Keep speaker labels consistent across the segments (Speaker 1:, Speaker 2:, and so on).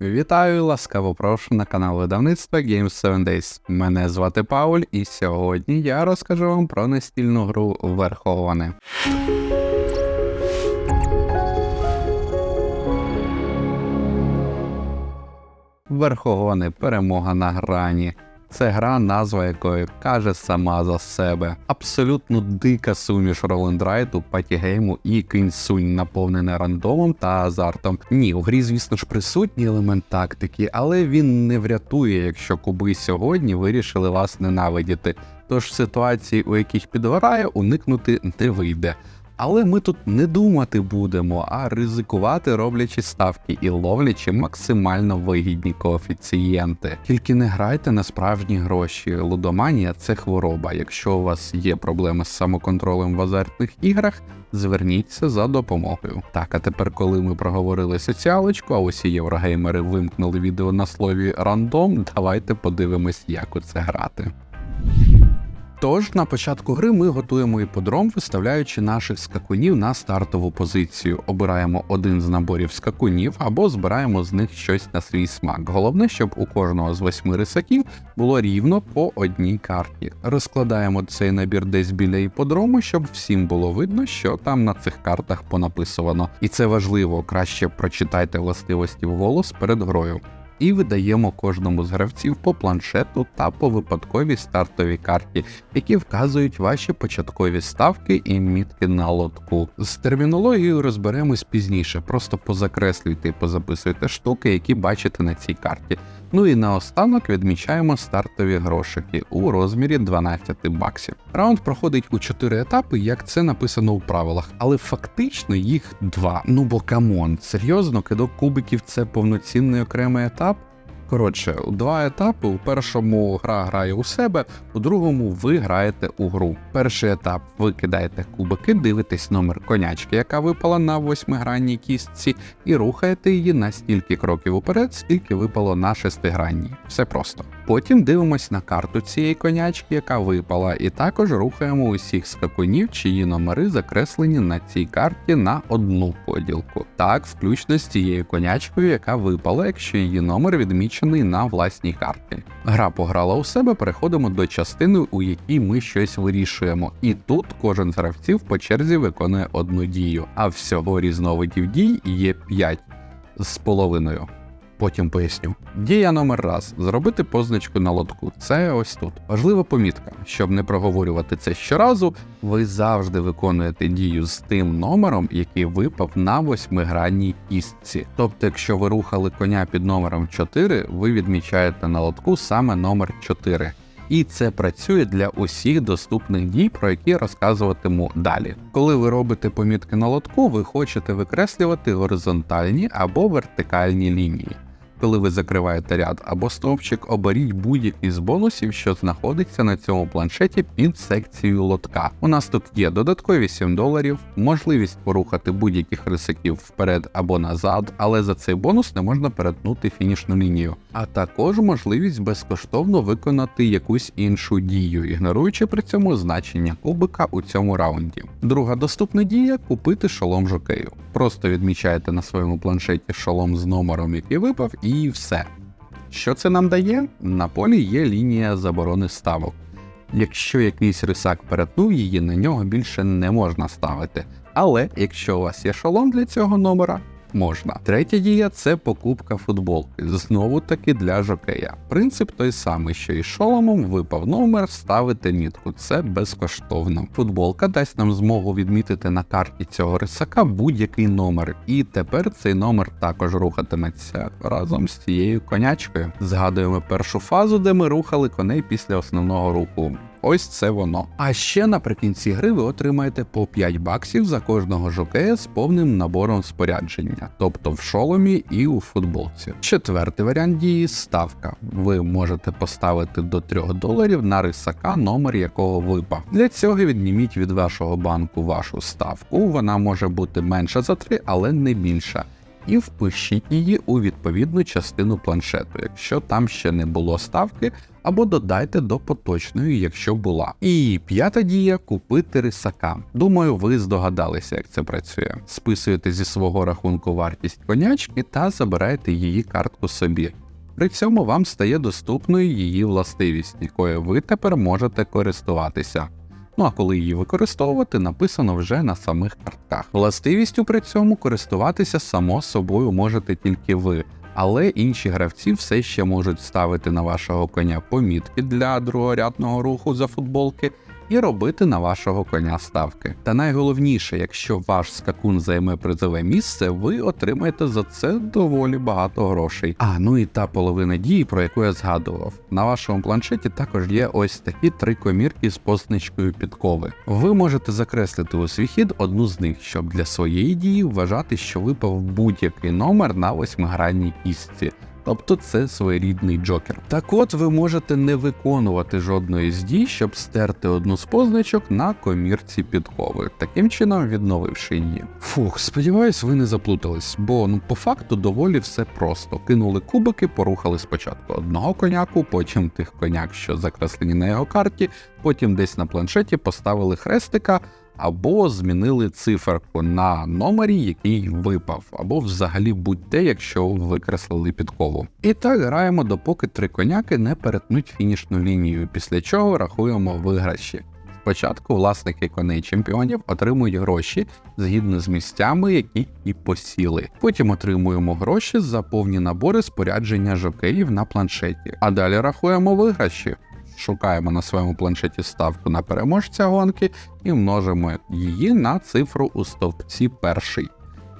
Speaker 1: Вітаю ласкаво прошу на канал видавництва Games 7 Days. Мене звати Пауль, і сьогодні я розкажу вам про настільну гру Верховане. Верховане перемога на грані. Це гра, назва якої каже сама за себе. Абсолютно дика суміш роландрайту, патігейму і кінь-сунь, наповнене рандомом та азартом. Ні, у грі, звісно ж, присутній елемент тактики, але він не врятує, якщо куби сьогодні вирішили вас ненавидіти. Тож ситуації, у яких підгорає, уникнути не вийде. Але ми тут не думати будемо, а ризикувати, роблячи ставки і ловлячи максимально вигідні коефіцієнти. Тільки не грайте на справжні гроші. Лудоманія це хвороба. Якщо у вас є проблеми з самоконтролем в азартних іграх, зверніться за допомогою. Так, а тепер, коли ми проговорили соціалочку, а усі єврогеймери вимкнули відео на слові рандом, давайте подивимось, як у це грати. Тож на початку гри ми готуємо іподром, виставляючи наших скакунів на стартову позицію. Обираємо один з наборів скакунів або збираємо з них щось на свій смак. Головне, щоб у кожного з восьми рисаків було рівно по одній карті. Розкладаємо цей набір десь біля іподрому, щоб всім було видно, що там на цих картах понаписувано. І це важливо, краще прочитайте властивості вголос перед грою і видаємо кожному з гравців по планшету та по випадковій стартовій карті, які вказують ваші початкові ставки і мітки на лотку. З термінологією розберемось пізніше, просто позакреслюйте і позаписуйте штуки, які бачите на цій карті. Ну і наостанок відмічаємо стартові грошики у розмірі 12 баксів. Раунд проходить у 4 етапи, як це написано у правилах, але фактично їх два. Ну бо камон, серйозно, кидок кубиків це повноцінний окремий етап. Коротше, два етапи. У першому гра грає у себе, у другому ви граєте у гру. Перший етап ви кидаєте кубики, дивитесь номер конячки, яка випала на восьмигранній кістці, і рухаєте її на стільки кроків уперед, скільки випало на шестигранній. Все просто. Потім дивимось на карту цієї конячки, яка випала, і також рухаємо усіх скакунів, чиї номери закреслені на цій карті на одну поділку. Так, включно з цією конячкою, яка випала, якщо її номер відмічений на власній карті. Гра пограла у себе, переходимо до частини, у якій ми щось вирішуємо. І тут кожен з гравців по черзі виконує одну дію, а всього різновидів дій є 5 з половиною. Потім поясню. Дія номер раз зробити позначку на лотку. Це ось тут. Важлива помітка. Щоб не проговорювати це щоразу, ви завжди виконуєте дію з тим номером, який випав на восьмигранній кістці. Тобто, якщо ви рухали коня під номером 4, ви відмічаєте на лотку саме номер 4. І це працює для усіх доступних дій, про які розказуватиму далі. Коли ви робите помітки на лотку, ви хочете викреслювати горизонтальні або вертикальні лінії. Коли ви закриваєте ряд або стовпчик, оберіть будь-який з бонусів, що знаходиться на цьому планшеті під секцією лотка. У нас тут є додаткові 7 доларів, можливість порухати будь-яких рисаків вперед або назад, але за цей бонус не можна перетнути фінішну лінію, а також можливість безкоштовно виконати якусь іншу дію, ігноруючи при цьому значення кубика у цьому раунді. Друга доступна дія купити шолом жокею. Просто відмічаєте на своєму планшеті шолом з номером, який випав, і все. Що це нам дає? На полі є лінія заборони ставок. Якщо якийсь рисак перетнув її, на нього більше не можна ставити. Але якщо у вас є шолом для цього номера, можна. Третя дія це покупка футболки. Знову таки для жокея. Принцип той самий, що і шоломом випав номер, ставите мітку. Це безкоштовно. Футболка дасть нам змогу відмітити на карті цього рисака будь-який номер. І тепер цей номер також рухатиметься разом з цією конячкою. Згадуємо першу фазу, де ми рухали коней після основного руху. Ось це воно. А ще наприкінці гри ви отримаєте по 5 баксів за кожного жокея з повним набором спорядження, тобто в шоломі і у футболці. Четвертий варіант дії ставка. Ви можете поставити до 3 доларів на рисака, номер якого випав. Для цього відніміть від вашого банку вашу ставку. Вона може бути менша за 3, але не більша. І впишіть її у відповідну частину планшету, якщо там ще не було ставки, або додайте до поточної, якщо була. І п'ята дія купити рисака. Думаю, ви здогадалися, як це працює. Списуєте зі свого рахунку вартість конячки та забираєте її картку собі. При цьому вам стає доступною її властивість, якою ви тепер можете користуватися. Ну а коли її використовувати, написано вже на самих картках. Властивістю при цьому користуватися само собою можете тільки ви, але інші гравці все ще можуть ставити на вашого коня помітки для другорядного руху за футболки. І робити на вашого коня ставки. Та найголовніше, якщо ваш скакун займе призове місце, ви отримаєте за це доволі багато грошей. А ну і та половина дії, про яку я згадував. На вашому планшеті також є ось такі три комірки з позначкою підкови. Ви можете закреслити у свій хід одну з них, щоб для своєї дії вважати, що випав будь-який номер на восьмигранній кістці. Тобто це своєрідний джокер. Так от ви можете не виконувати жодної з дій, щоб стерти одну з позначок на комірці підкови, таким чином відновивши її. Фух, сподіваюсь, ви не заплутались, бо ну по факту доволі все просто. Кинули кубики, порухали спочатку одного коняку, потім тих коняк, що закреслені на його карті, потім десь на планшеті поставили хрестика або змінили циферку на номері, який випав, або взагалі будь-де, якщо викреслили підкову. І так граємо, допоки три коняки не перетнуть фінішну лінію, після чого рахуємо виграші. Спочатку власники коней чемпіонів отримують гроші згідно з місцями, які і посіли. Потім отримуємо гроші за повні набори спорядження жокеїв на планшеті. А далі рахуємо виграші шукаємо на своєму планшеті ставку на переможця гонки і множимо її на цифру у стовпці перший.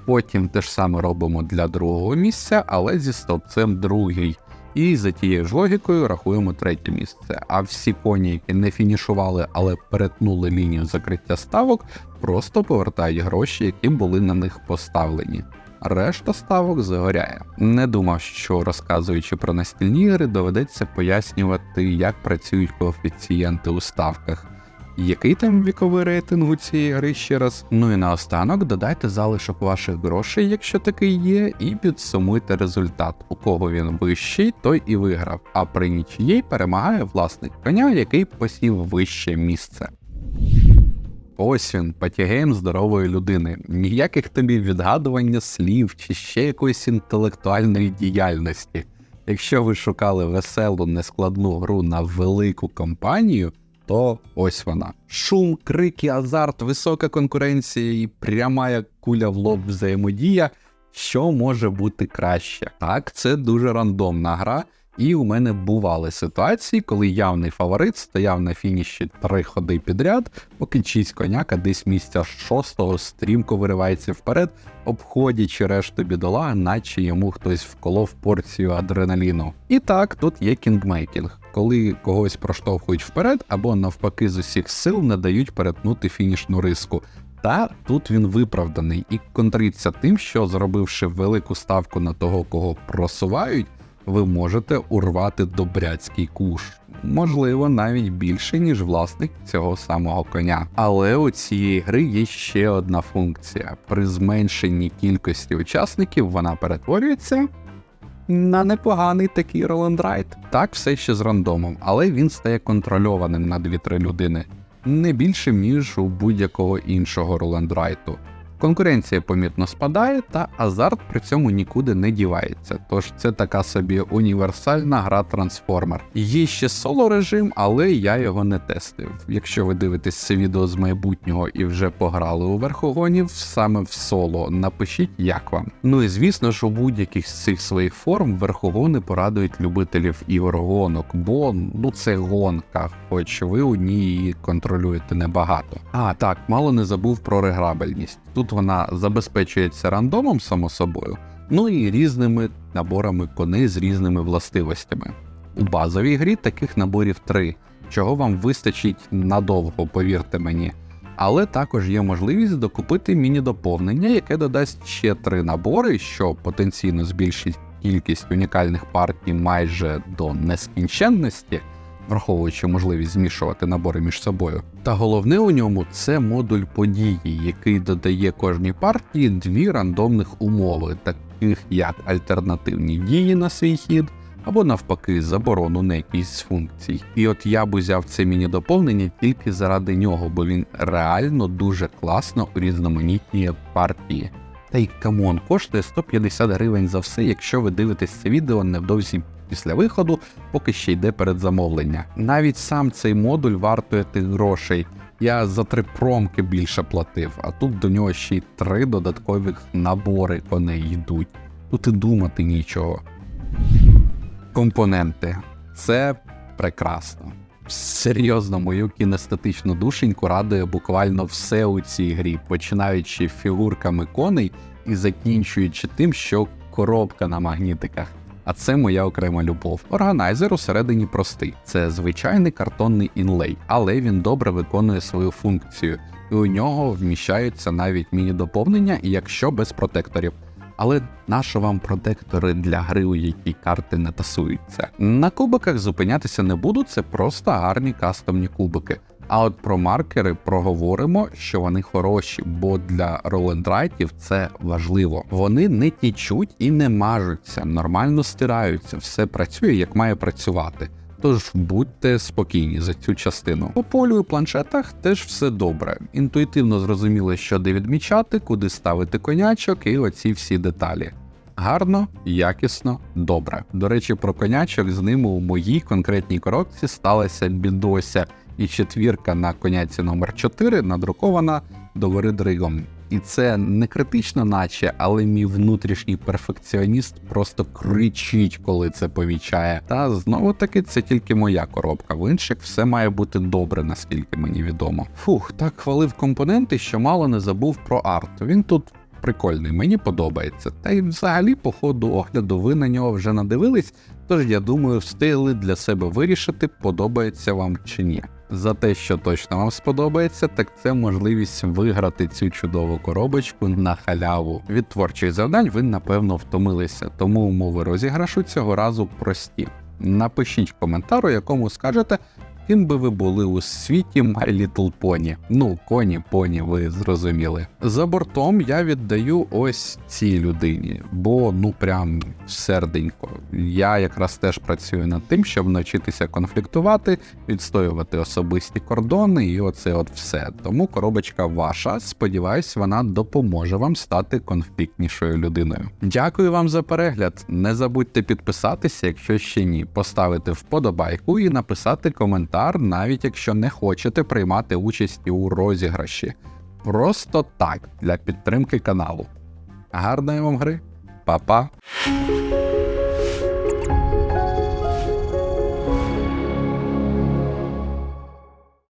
Speaker 1: Потім те ж саме робимо для другого місця, але зі стовпцем другий. І за тією ж логікою рахуємо третє місце. А всі коні, які не фінішували, але перетнули лінію закриття ставок, просто повертають гроші, які були на них поставлені. Решта ставок загоряє. Не думав, що розказуючи про настільні ігри, доведеться пояснювати, як працюють коефіцієнти у ставках. Який там віковий рейтинг у цієї гри ще раз? Ну і наостанок додайте залишок ваших грошей, якщо такий є, і підсумуйте результат. У кого він вищий, той і виграв. А при нічиїй перемагає власник коня, який посів вище місце. Ось він, патігейм здорової людини. Ніяких тобі відгадування слів чи ще якоїсь інтелектуальної діяльності. Якщо ви шукали веселу нескладну гру на велику компанію, то ось вона. Шум, крики, азарт, висока конкуренція і пряма як куля в лоб взаємодія. Що може бути краще? Так, це дуже рандомна гра. І у мене бували ситуації, коли явний фаворит стояв на фініші три ходи підряд, поки чийсь коняка десь місця шостого стрімко виривається вперед, обходячи решту бідола, наче йому хтось вколов порцію адреналіну. І так, тут є кінгмейкінг, коли когось проштовхують вперед або навпаки з усіх сил не дають перетнути фінішну риску. Та тут він виправданий і контриться тим, що зробивши велику ставку на того, кого просувають ви можете урвати добряцький куш, можливо, навіть більше, ніж власник цього самого коня. Але у цієї гри є ще одна функція: при зменшенні кількості учасників вона перетворюється. На непоганий такий роландрайт. Так, все ще з рандомом, але він стає контрольованим на 2-3 людини, не більше, ніж у будь-якого іншого роландрайту. Конкуренція помітно спадає, та азарт при цьому нікуди не дівається. Тож це така собі універсальна гра трансформер. Є ще соло режим, але я його не тестив. Якщо ви дивитесь це відео з майбутнього і вже пограли у верхогонів, саме в соло, напишіть, як вам. Ну і звісно ж, у будь-яких з цих своїх форм верхогони порадують любителів ігор гонок, бо ну це гонка, хоч ви у ній її контролюєте небагато. А так, мало не забув про реграбельність. Тут вона забезпечується рандомом, само собою, ну і різними наборами коней з різними властивостями. У базовій грі таких наборів три, чого вам вистачить надовго, повірте мені. Але також є можливість докупити міні-доповнення, яке додасть ще три набори, що потенційно збільшить кількість унікальних партій майже до нескінченності враховуючи можливість змішувати набори між собою. Та головне у ньому це модуль події, який додає кожній партії дві рандомних умови, таких як альтернативні дії на свій хід, або навпаки заборону на якісь з функцій. І от я б узяв це міні-доповнення тільки заради нього, бо він реально дуже класно урізноманітнює партії. Та й камон, коштує 150 гривень за все, якщо ви дивитесь це відео невдовзі після виходу, поки ще йде передзамовлення. Навіть сам цей модуль вартує тих грошей. Я за три промки більше платив, а тут до нього ще й три додаткових набори коней йдуть. Тут і думати нічого. Компоненти. Це прекрасно. Серйозно, мою кінестетичну душеньку радує буквально все у цій грі, починаючи фігурками коней і закінчуючи тим, що коробка на магнітиках. А це моя окрема любов. Органайзер усередині простий. Це звичайний картонний інлей, але він добре виконує свою функцію, і у нього вміщаються навіть міні-доповнення, якщо без протекторів. Але нащо вам протектори для гри, у якій карти не тасуються? На кубиках зупинятися не буду, це просто гарні кастомні кубики. А от про маркери проговоримо, що вони хороші, бо для ролендрайтів це важливо. Вони не тічуть і не мажуться, нормально стираються, все працює як має працювати. Тож будьте спокійні за цю частину. По полю і планшетах теж все добре. Інтуїтивно зрозуміло, що де відмічати, куди ставити конячок і оці всі деталі. Гарно, якісно, добре. До речі, про конячок з ними у моїй конкретній коробці сталася бідося, і четвірка на коняці номер 4 надрукована догори дригом. І це не критично, наче, але мій внутрішній перфекціоніст просто кричить, коли це помічає. Та знову таки це тільки моя коробка. В інших все має бути добре, наскільки мені відомо. Фух, так хвалив компоненти, що мало не забув про арт. Він тут прикольний, мені подобається. Та й взагалі, по ходу огляду, ви на нього вже надивились. Тож я думаю, встигли для себе вирішити, подобається вам чи ні. За те, що точно вам сподобається, так це можливість виграти цю чудову коробочку на халяву. Від творчих завдань ви напевно втомилися, тому умови розіграшу цього разу прості. Напишіть коментар, у якому скажете, ким би ви були у світі My Little Pony. Ну, коні, поні, ви зрозуміли. За бортом я віддаю ось цій людині, бо ну прям серденько. Я якраз теж працюю над тим, щоб навчитися конфліктувати, відстоювати особисті кордони, і оце от все. Тому коробочка ваша. Сподіваюсь, вона допоможе вам стати конфліктнішою людиною. Дякую вам за перегляд. Не забудьте підписатися, якщо ще ні, поставити вподобайку і написати коментар, навіть якщо не хочете приймати участь у розіграші. Просто так для підтримки каналу. Гарної вам гри, Па-па!